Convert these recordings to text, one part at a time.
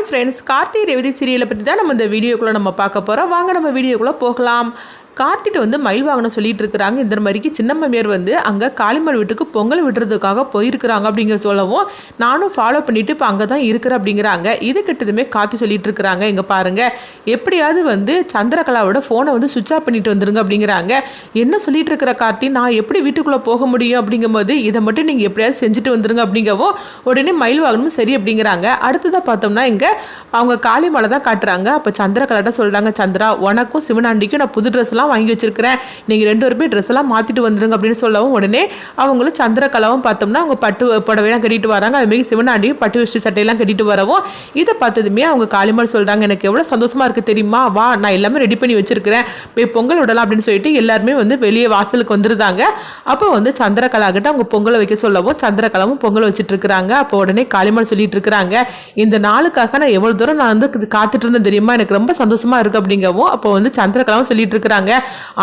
Hi friends Karthigai Revathi சீரியலை பற்றி தான் நம்ம இந்த வீடியோக்குள்ளே நம்ம பார்க்க போகிறோம் வாங்க நம்ம வீடியோக்குள்ளே போகலாம். கார்த்திட்ட வந்து மயில் வாகனம் சொல்லிட்டு இருக்கிறாங்க. இந்த மாதிரிக்கு சின்ன மாமியார் வந்து அங்கே காளிமல் வீட்டுக்கு பொங்கல் விடுறதுக்காக போயிருக்கிறாங்க அப்படிங்கிற சொல்லவும் நானும் ஃபாலோ பண்ணிட்டு இப்போ அங்கே தான் இருக்கிறேன் அப்படிங்கிறாங்க. இது கிட்டதுமே கார்த்தி சொல்லிட்டு இருக்கிறாங்க. இங்கே பாருங்க. எப்படியாவது வந்து சந்திரகலாவோட ஃபோனை வந்து சுவிட்ச் ஆஃப் பண்ணிட்டு வந்துருங்க அப்படிங்கிறாங்க. என்ன சொல்லிட்டு இருக்கிற கார்த்தி நான் எப்படி வீட்டுக்குள்ளே போக முடியும் அப்படிங்கும்போது இதை மட்டும் நீங்கள் எப்படியாவது செஞ்சுட்டு வந்துருங்க அப்படிங்கவும் உடனே மயில் வாகனமும் சரி அப்படிங்கிறாங்க. அடுத்ததாக பார்த்தோம்னா இங்கே அவங்க காளிமலை தான் காட்டுறாங்க. அப்போ சந்திரகலாட்ட சொல்கிறாங்க சந்திரா உனக்கும் சிவனாண்டிக்கும் நான் புது ட்ரெஸ்லாம் எல்லாம் வாங்கி வச்சிருக்கிறேன். நீங்கள் ரெண்டு பேருமே ட்ரெஸ் எல்லாம் மாற்றிட்டு வந்துடுங்க அப்படின்னு சொல்லவும் உடனே அவங்களும் சந்திரகலாவும் பார்த்தோம்னா அவங்க பட்டு புடவையெல்லாம் கட்டிட்டு வராங்க. அதுமாரி சிவனாண்டியும் பட்டு வேஷ்டி சட்டையெல்லாம் கட்டிட்டு வரவும் இதை பார்த்ததுமே அவங்க காளிமால் சொல்கிறாங்க எனக்கு எவ்வளோ சந்தோஷமாக இருக்குது தெரியுமா? வா நான் எல்லாமே ரெடி பண்ணி வச்சிருக்கிறேன். போய் பொங்கல் விடலாம் அப்படின்னு சொல்லிட்டு எல்லாருமே வந்து வெளியே வாசலுக்கு வந்துருந்தாங்க. அப்போ வந்து சந்திரகலா கிட்ட அவங்க பொங்கலை வைக்க சொல்லவும் சந்திரகலாவும் பொங்கல் வச்சுட்டு இருக்கிறாங்க. அப்போ உடனே காளிமால் சொல்லிட்டு இருக்கிறாங்க இந்த நாளுக்காக நான் எவ்வளோ தூரம் நான் வந்து காத்துட்டு இருந்தேன் தெரியுமா? எனக்கு ரொம்ப சந்தோஷமா இருக்கு அப்படிங்கவும் அப்போ வந்து சந்திரகலாவும் சொல்லிட்டு இருக்கிறாங்க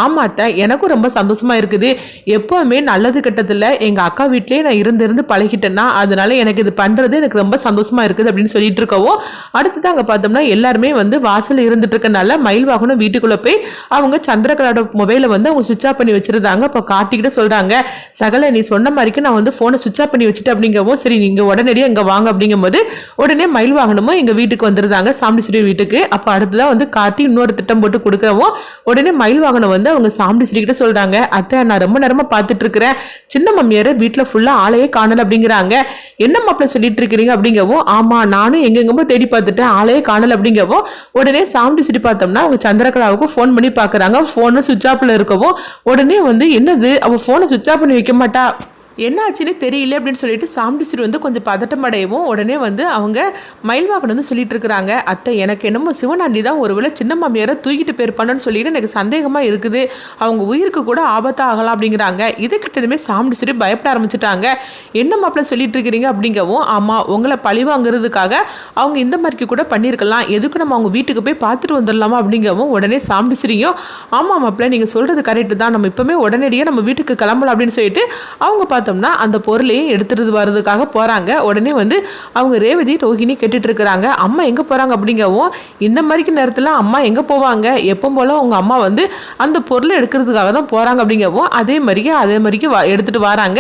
ஆமாத்த எனக்கும் ரொம்ப சந்தோஷமா இருக்குது. எப்போவுமே நல்லது கெட்டதில் எங்கள் அக்கா வீட்லேயே நான் இருந்திருந்து பழகிட்டேன்னா அதனால எனக்கு இது பண்ணுறது எனக்கு ரொம்ப சந்தோஷமாக இருக்குது அப்படின்னு சொல்லிட்டு இருக்கவும் அடுத்தது அங்கே பார்த்தோம்னா எல்லாருமே வந்து வாசல் இருந்துட்டு இருக்கனால மயில் வாகனம் வீட்டுக்குள்ளே போய் அவங்க சந்திரகலோட மொபைலை வந்து அவங்க சுவிச் ஆஃப் பண்ணி வச்சிருந்தாங்க. அப்போ கார்த்திகிட்ட சொல்கிறாங்க சகல நீ சொன்ன மாதிரிக்கு நான் வந்து ஃபோனை சுவிச் ஆஃப் பண்ணி வச்சுட்டு அப்படிங்கவும் சரி நீங்கள் உடனடியாக இங்கே வாங்க அப்படிங்கும்போது உடனே மயில் வாகனமும் எங்கள் வீட்டுக்கு வந்துருந்தாங்க சாமிஸ்வரி வீட்டுக்கு. அப்போ அடுத்ததான் வந்து கார்த்தி இன்னொரு திட்டம் போட்டு கொடுக்கவும் உடனே மயில் வாகனம் வந்து அவங்க சாம்பிஸ்வரி கிட்ட சொல்றாங்க அத்தை நான் ரொம்ப நேரமாக பார்த்துட்டு இருக்கிறேன் சின்ன மம்மியார் வீட்டில் ஃபுல்லாக ஆளையே காணல அப்படிங்கிறாங்க. என்ன மாப்பிள்ள சொல்லிட்டு இருக்கிறீங்க அப்படிங்கவும் ஆமாம் நானும் எங்கெங்கமோ தேடி பார்த்துட்டேன். ஆளையே காணல அப்படிங்கவும் உடனே சாம்பிஸ்வரி பார்த்தோம்னா அவங்க சந்திரகலாவுக்கு ஃபோன் பண்ணி பார்க்குறாங்க. ஃபோனு சுவிச் ஆஃபில் இருக்கவும் உடனே வந்து என்னது? அவள் ஃபோனை சுவிச் ஆஃப் பண்ணி வைக்க மாட்டா? என்ன ஆச்சுன்னு தெரியல அப்படின்னு சொல்லிட்டு சாம்பிசிறு வந்து கொஞ்சம் பதட்டம் அடையவும் உடனே வந்து அவங்க மயில்வாகன் வந்து சொல்லிட்டு இருக்கிறாங்க. அத்தை எனக்கு என்னமோ சிவனாண்டி தான் ஒருவேளை சின்ன மாமியாரை தூக்கிட்டு போயிருப்பானு சொல்லிட்டு எனக்கு சந்தேகமாக இருக்குது. அவங்க உயிருக்கு கூட ஆபத்தாக ஆகலாம் அப்படிங்கிறாங்க. இதை கிட்டதுமே சாம்பிசிறு பயப்பட ஆரம்பிச்சிட்டாங்க. என்ன மாப்பிள்ள சொல்லிட்டு இருக்கிறீங்க அப்படிங்கவும் ஆமாம் உங்களை பழி வாங்குறதுக்காக அவங்க இந்த மாதிரிக்கு கூட பண்ணியிருக்கலாம். எதுக்கு நம்ம அவங்க வீட்டுக்கு போய் பார்த்துட்டு வந்துடலாமா அப்படிங்கவும் உடனே சாம்பிசிரியும் ஆமாம் மாப்பிள்ள நீங்கள் சொல்கிறது கரெக்டு தான். நம்ம இப்பவுமே உடனடியாக நம்ம வீட்டுக்கு கிளம்பலாம் அப்படின்னு சொல்லிட்டு அவங்க பார்த்து பார்த்தோம்னா அந்த பொருளையும் எடுத்துகிட்டு வர்றதுக்காக போகிறாங்க உடனே வந்து அவங்க ரேவதி ரோஹிணி கேட்டுட்டு இருக்கிறாங்க அம்மா எங்கே போகிறாங்க அப்படிங்கவும் இந்த மாதிரிக்கு நேரத்தில் அம்மா எங்கே போவாங்க? எப்போ போல் அவங்க அம்மா வந்து அந்த பொருளை எடுக்கிறதுக்காக தான் போகிறாங்க அப்படிங்கவும் அதே மாதிரிக்கு அதே மாதிரிக்கு வா எடுத்துகிட்டு வராங்க.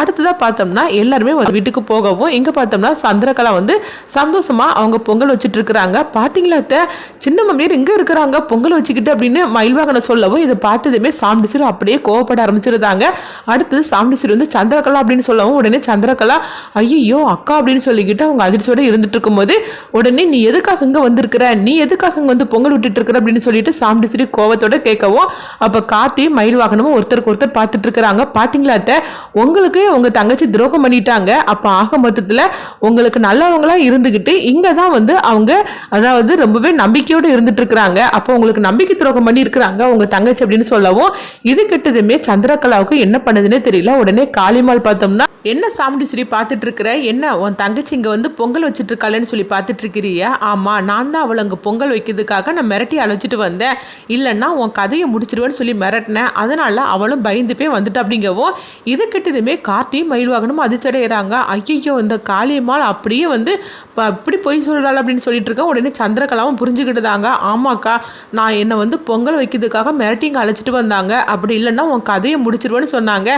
அடுத்ததாக பார்த்தோம்னா எல்லாருமே வந்து வீட்டுக்கு போகவும் இங்கே பார்த்தோம்னா சந்திரகலா வந்து சந்தோஷமாக அவங்க பொங்கல் வச்சுட்டு இருக்கிறாங்க பார்த்தீங்களா அத்தை? சின்ன மம்மியார் இங்கே இருக்கிறாங்க. பொங்கல் வச்சுக்கிட்டு அப்படின்னு மயில்வாகனை சொல்லவும் இதை பார்த்ததுமே சாம்பிடிச்சிரு அப்படியே கோவப்பட ஆரம்பிச்சிருந்தாங்க. அடுத்து சாம்பிடிச்சிரு வந்து சந்திரகலா அப்படின்னு சொல்லவும் உடனே சந்திரகலா ஐயோ அக்கா அப்படின்னு சொல்லிக்கிட்டு அவங்க அதிர்ச்சியோட இருந்துட்டு இருக்கும்போது உடனே நீ எதுக்காக இங்கே வந்திருக்கிற? நீ எதுக்காக இங்கே வந்து பொங்கல் விட்டுட்டு இருக்கிற அப்படின்னு சொல்லிட்டு சாம்பிடிச்சிரு கோவத்தோட கேட்கவும் அப்போ கார்த்தி மயில் வாகனமும் ஒருத்தருக்கு ஒருத்தர் பார்த்துட்டு இருக்கிறாங்க பார்த்தீங்களா அத்தை? உங்களுக்கு உங்கள் தங்கச்சி துரோகம் பண்ணிட்டாங்க. அப்போ ஆக மொத்தத்தில் உங்களுக்கு நல்லவங்களாக இருந்துக்கிட்டு இங்கே தான் வந்து அவங்க அதாவது ரொம்பவே நம்பிக்கையோடு இருந்துட்டு இருக்கிறாங்க அப்போ உங்களுக்கு நம்பிக்கை துரோகம் பண்ணி இருக்கிறாங்க உங்கள் தங்கச்சி அப்படின்னு சொல்லவும் இது கிட்டதுமே சந்திரகலாவுக்கு என்ன பண்ணுதுன்னே தெரியல. உடனே காளிமால் பார்த்தோம்னா என்ன சாமுண்டீஸ்வரி பார்த்துட்டு இருக்கிற என்ன உன் தங்கச்சி இங்கே வந்து பொங்கல் வச்சுட்டு இருக்காளேன்னு சொல்லி பார்த்துட்டு இருக்கிறியா ஆமாம் நான் தான் அவளை அங்கே பொங்கல் வைக்கிறதுக்காக நான் மிரட்டி அழைச்சிட்டு வந்தேன். இல்லைன்னா உன் கதையை முடிச்சிருவேன்னு சொல்லி மிரட்டினேன். அதனால அவளும் பயந்து போய் வந்துட்டு அப்படிங்கவும் இது கிட்டதுமே கார்த்தியும் மயில்வாகனும் அதிர்ச்சடைகிறாங்க ஐயோ இந்த காளியம்மாள் அப்படியே வந்து இப்படி அப்படி பொய் சொல்கிறாள் அப்படின்னு சொல்லிட்டு இருக்கேன் உடனே சந்திரகலாவும் புரிஞ்சுக்கிட்டுதாங்க ஆமாக்கா நான் என்னை வந்து பொங்கல் வைக்கிறதுக்காக மிரட்டி இங்கே அழைச்சிட்டு வந்தாங்க. அப்படி இல்லைன்னா உன் கதையை முடிச்சிருவேன்னு சொன்னாங்க.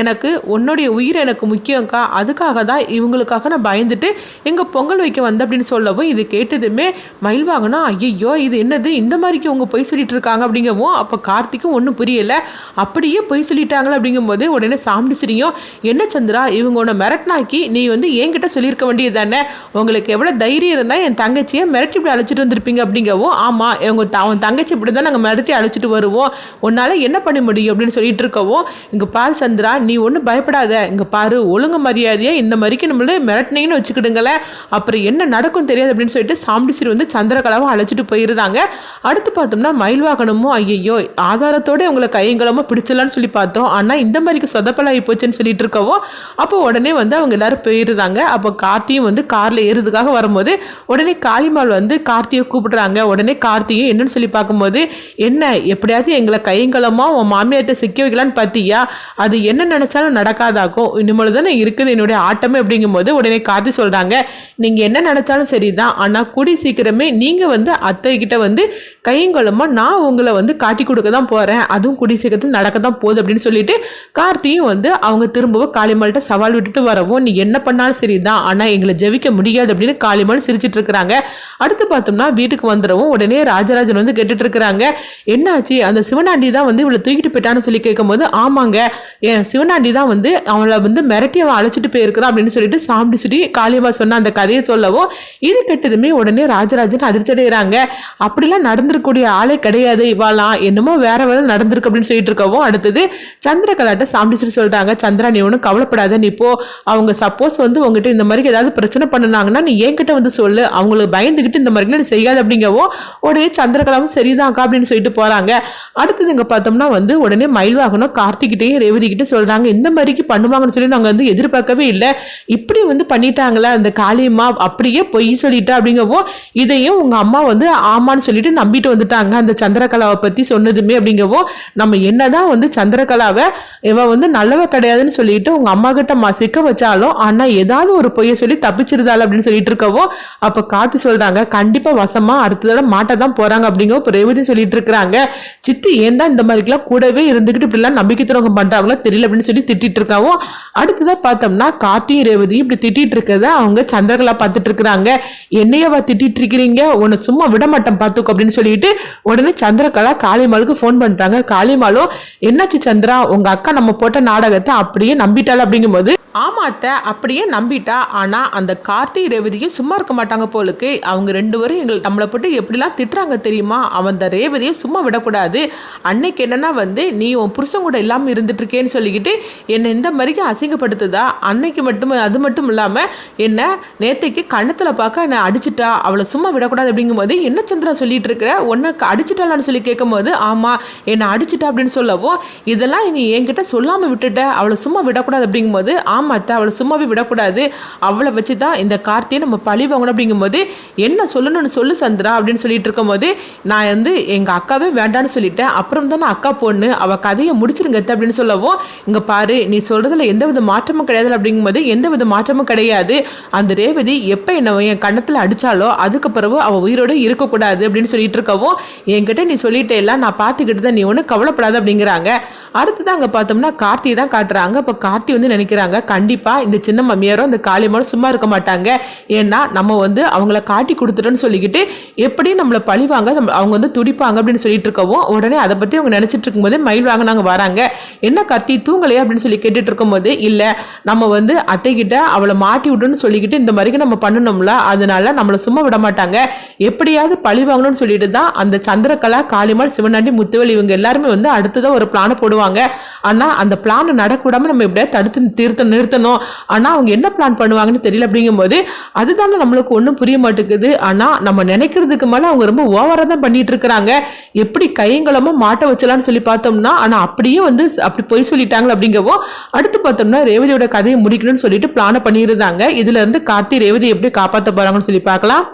எனக்கு ஒன்று உன்னுடைய உயிர் எனக்கு முக்கியம்க்கா. அதுக்காக தான் இவங்களுக்காக நான் பயந்துட்டு எங்கள் பொங்கல் வைக்க வந்த அப்படின்னு சொல்லவும் இது கேட்டதுமே மயில் வாங்கினா ஐயோ இது என்னது? இந்த மாதிரிக்கு உங்க பொய் சொல்லிட்டு இருக்காங்க அப்படிங்கவும் அப்போ கார்த்திக்கும் ஒன்றும் புரியலை. அப்படியே பொய் சொல்லிட்டாங்களே அப்படிங்கும்போது உடனே சாம்பிடிச்சிரியும் என்ன சந்திரா இவங்க உன்னை மிரட்டினாக்கி நீ வந்து என்கிட்ட சொல்லியிருக்க வேண்டியது தானே உங்களுக்கு எவ்வளோ தைரியம் இருந்தால் என் தங்கச்சியை மிரட்டி இப்படி அழைச்சிட்டு வந்திருப்பீங்க அப்படிங்கவும் ஆமாம் இவங்க த அவன் தங்கச்சி இப்படி தான் நாங்கள் மிரட்டி அழைச்சிட்டு வருவோம். உன்னால் என்ன பண்ண முடியும்? அப்படின்னு சொல்லிட்டு இருக்கவும் இங்கே பால் சந்திரா நீ ஒன்றும் பயப்படாத இங்கே பாரு ஒழுங்கு மரியாதையாக இந்த மாதிரிக்கு நம்மள மிரட்டினீங்கன்னு வச்சுக்கிடுங்களேன் அப்புறம் என்ன நடக்கும் தெரியாது அப்படின்னு சொல்லிட்டு சாம்பிடிச்சிரி வந்து சந்திரகலாவும் அழைச்சிட்டு போயிருந்தாங்க. அடுத்து பார்த்தோம்னா மயில்வாகனமும் ஐயையோ ஆதாரத்தோட உங்களை கையங்கலமாக பிடிச்சலான்னு சொல்லி பார்த்தோம். ஆனால் இந்த மாதிரிக்கு சொதப்பலாகி போச்சுன்னு சொல்லிட்டு இருக்கவும் அப்போ உடனே வந்து அவங்க எல்லாரும் போயிருந்தாங்க. அப்போ கார்த்தியும் வந்து காரில் ஏறுறதுக்காக வரும்போது உடனே காளிமால் வந்து கார்த்தியை கூப்பிடுறாங்க. உடனே கார்த்தியும் என்னன்னு சொல்லி பார்க்கும்போது என்ன எப்படியாவது எங்களை கையங்கலமாக உன் மாமியார்கிட்ட சிக்க வைக்கலான்னு பார்த்தியா? அது என்ன நினச்சாலும் நடக்க நடக்காதாக்கும். இனிமேல் தானே இருக்குது. என்னுடைய ஆட்டமே அப்படிங்கும்போது உடனே கார்த்தி சொல்கிறாங்க நீங்கள் என்ன நினச்சாலும் சரி தான் ஆனால் கூடி சீக்கிரமே நீங்கள் வந்து அத்தைக்கிட்ட வந்து கையங்குளமாக நான் உங்களை வந்து காட்டி கொடுக்க தான் போகிறேன் அதுவும் கூடி சீக்கிரத்தில் நடக்க தான் போகுது அப்படின்னு சொல்லிட்டு கார்த்தியும் வந்து அவங்க திரும்பவும் காளிமல்கிட்ட சவால் விட்டுட்டு வரவும் நீ என்ன பண்ணாலும் சரி தான் ஆனால் எங்களை ஜெபிக்க முடியாது அப்படின்னு காளிமல் சிரிச்சிட்டு இருக்கிறாங்க. அடுத்து பார்த்தோம்னா வீட்டுக்கு வந்துடவும் உடனே ராஜராஜன் வந்து கேட்டுட்டு இருக்கிறாங்க என்னாச்சு? அந்த சிவனாண்டி தான் வந்து இவளை தூக்கிட்டு போயிட்டான்னு சொல்லி கேட்கும்போது ஆமாங்க. என் சிவனாண்டி தான் வந்து அவளை வந்து மிரட்டி அவன் அழைச்சிட்டு போயிருக்கிறான் அப்படின்னு சொல்லிட்டு சாப்பிட்டு சுட்டி காளியம்மா சொன்ன அந்த கதையை சொல்லவும் இது கெட்டதுமே உடனே ராஜராஜன் அதிர்ச்சி அடைகிறாங்க அப்படிலாம் நடந்திருக்கக்கூடிய ஆளே கிடையாது இவாளாம் என்னமோ வேற வேற நடந்திருக்கு அப்படின்னு சொல்லிட்டு இருக்கவும் அடுத்தது சந்திரகலாட்ட சுட்டி சொல்லிட்டாங்க சந்திரா நீ ஒன்றும் கவலைப்படாத நீ போ. அவங்க சப்போஸ் வந்து உங்ககிட்ட இந்த மாதிரி ஏதாவது பிரச்சனை பண்ணுனாங்கன்னா நீ என்கிட்ட வந்து சொல்லு. அவங்களுக்கு பயந்துக்கிட்டு இந்த மாதிரிலாம் நீ செய்யாது அப்படிங்கவும் உடனே சந்திரகலாவும் சரிதான்க்கா அப்படின்னு சொல்லிட்டு போறாங்க. அடுத்தது இங்க பார்த்தோம்னா வந்து உடனே மயில்வாகனும் கார்த்திகிட்டையும் ரேவதிக்கிட்ட சொல்றாங்க. இந்த மாதிரி வரைக்கும் பண்ணுவாங்கன்னு சொல்லி நாங்கள் வந்து எதிர்பார்க்கவே இல்லை. இப்படி வந்து பண்ணிட்டாங்களா அந்த காளியம்மா அப்படியே பொய் சொல்லிட்டா அப்படிங்கவும் இதையும் உங்க அம்மா வந்து ஆமான்னு சொல்லிட்டு நம்பிட்டு வந்துட்டாங்க. அந்த சந்திரகலாவை பத்தி சொன்னதுமே அப்படிங்கவும் நம்ம என்னதான் வந்து சந்திரகலாவை இவ வந்து நல்லவ கிடையாதுன்னு சொல்லிட்டு உங்க அம்மா கிட்ட மா சிக்க வச்சாலும் ஆனா ஏதாவது ஒரு பொய்யை சொல்லி தப்பிச்சிருந்தாள் அப்படின்னு சொல்லிட்டு இருக்கவும் அப்ப காத்து சொல்றாங்க கண்டிப்பா வசமா அடுத்த தடவை மாட்ட தான் போறாங்க அப்படிங்கவும் இப்போ ரேவதி சொல்லிட்டு இருக்கிறாங்க. சித்தி ஏன் தான் இந்த மாதிரிக்கெல்லாம் கூடவே இருந்துகிட்டு இப்படிலாம் நம்பிக்கை துரோகம் பண்றாங்களோ தெரியல அப்படின்னு சொல்லி திட்டிட்டு இருக்காவும் அடுத்ததாக பார்த்தோம்னா கார்த்தியும் ரேவதி இப்படி திட்டிகிட்டு இருக்கிறத அவங்க சந்திரகலா பார்த்துட்டு இருக்கிறாங்க. என்னையவா திட்டிகிட்டு இருக்கிறீங்க? உன்னை சும்மா விட மாட்டேன் பார்த்துக்கோ அப்படின்னு சொல்லிட்டு உடனே சந்திரகலா காளிமாலுக்கு ஃபோன் பண்ணுறாங்க காளிமாலும் என்னாச்சு சந்திரா? உங்கள் அக்கா நம்ம போட்ட நாடகத்தை அப்படியே நம்பிட்டாள்? அப்படிங்கும்போது ஆமாத்த அத்தை அப்படியே நம்பிட்டா. ஆனா அந்த கார்த்தி ரேவதியும் சும்மா இருக்க மாட்டாங்க போலுக்கு. அவங்க ரெண்டு பேரும் எங்களை நம்மளை போட்டு எப்படிலாம் திட்டுறாங்க தெரியுமா? அவன் அந்த ரேவதியை சும்மா விடக்கூடாது. அன்னைக்கு என்னன்னா வந்து நீ உன் புருஷன் கூட இல்லாமல் இருந்துட்டு இருக்கேன்னு சொல்லிக்கிட்டு என்னை இந்த மாதிரிக்கு அசிங்கப்படுத்துதா? அன்னைக்கு மட்டும் அது மட்டும் இல்லாமல் என்ன நேத்தைக்கு கண்ணத்தில் பார்க்க என்னை அடிச்சிட்டா? அவளை சும்மா விடக்கூடாது அப்படிங்கும்போது என்ன சந்திரா சொல்லிட்டு இருக்கிற? உன்னை அடிச்சிட்டாளான்னு சொல்லி கேட்கும்போது ஆமாம் என்னை அடிச்சிட்டா அப்படின்னு சொல்லவும் இதெல்லாம் நீ என்கிட்ட சொல்லாமல் விட்டுட்ட. அவளை சும்மா விடக்கூடாது அப்படிங்கும்போது ஆமாம் அத்தை அவளை சும்மாவே விடக்கூடாது. அவளை வச்சு தான் இந்த கார்த்தியை நம்ம பழி வாங்கணும் அப்படிங்கும்போது என்ன சொல்லணும்னு சொல்லு சந்திரா அப்படின்னு சொல்லிட்டு இருக்கும்போது நான் வந்து எங்கள் அக்காவே வேண்டான்னு சொல்லிட்டேன். அப்புறம் தான் நான் அக்கா பொண்ணு. அவள் கதையை முடிச்சிருங்க அப்படின்னு சொல்லவும் இங்கே பாரு நீ சொல்கிறதுல எந்த வித மாற்றமும் கிடையாது அப்படிங்கும்போது எந்த வித மாற்றமும் கிடையாது. அந்த ரேவதி எப்போ என்னை என் கண்ணத்தில் அடித்தாலோ அதுக்கு பிறகு அவள் உயிரோடு இருக்கக்கூடாது அப்படின்னு சொல்லிட்டு இருக்கவும் என்கிட்ட நீ சொல்லிட்டே எல்லாம் நான் பார்த்துக்கிட்டு தான் நீ ஒன்றும் கவலைப்படாத அப்படிங்கிறாங்க. அடுத்தது அங்கே பார்த்தோம்னா கார்த்தி தான் காட்டுறாங்க. இப்போ கார்த்தி வந்து நினைக்கிறாங்க கண்டிப்பாக இந்த சின்ன மம்மியாரும் இந்த காளியம்மாரும் சும்மா இருக்க மாட்டாங்க. ஏன்னா நம்ம வந்து அவங்கள காட்டி கொடுத்துட்டோன்னு சொல்லிக்கிட்டு எப்படி நம்மளை பழிவாங்க நம்ம அவங்க வந்து துடிப்பாங்க அப்படின்னு சொல்லிட்டு இருக்கவும் உடனே அதை பற்றி அவங்க நினச்சிட்டு இருக்கும்போது மயில் வாங்க நாங்கள் வராங்க. என்ன கார்த்தி தூங்கலையா? அப்படின்னு சொல்லி கேட்டுட்டு இருக்கும்போது இல்லை நம்ம வந்து அத்தைக்கிட்ட அவளை மாட்டி விடுன்னு சொல்லிக்கிட்டு இந்த மாதிரிக்கு நம்ம பண்ணணும்ல அதனால நம்மளை சும்மா விட மாட்டாங்க. எப்படியாவது பழி வாங்கணும்னு சொல்லிட்டு தான் அந்த சந்திரகலா காளிமால் சிவனாண்டி முத்துவலி இவங்க எல்லாருமே வந்து அடுத்ததான் ஒரு பிளானை போடுவாங்க. ஆனால் அந்த பிளான் நடக்கூடாம நம்ம எப்படியா தடுத்து திருத்த நிறுத்தணும். ஆனால் அவங்க என்ன பிளான் பண்ணுவாங்கன்னு தெரியல அப்படிங்கும்போது அதுதானே நம்மளுக்கு ஒன்றும் புரிய மாட்டேங்குது. ஆனால் நம்ம நினைக்கிறதுக்கு மேலே அவங்க ரொம்ப ஓவராக தான் பண்ணிட்டு இருக்கிறாங்க. எப்படி கையங்களமா மாட்ட வச்சலாம்னு சொல்லி பார்த்தோம்னா ஆனால் அப்படியே வந்து அப்படி பொய் சொல்லிட்டாங்க அப்படிங்கவும் அடுத்து பார்த்தோம்னா ரேவதியோட கதையை முடிக்கணும்னு சொல்லிட்டு பிளானை பண்ணியிருந்தாங்க. இதுல இருந்து கார்த்தி ரேவதி எப்படி காப்பாற்ற போறாங்கன்னு சொல்லி பார்க்கலாம்.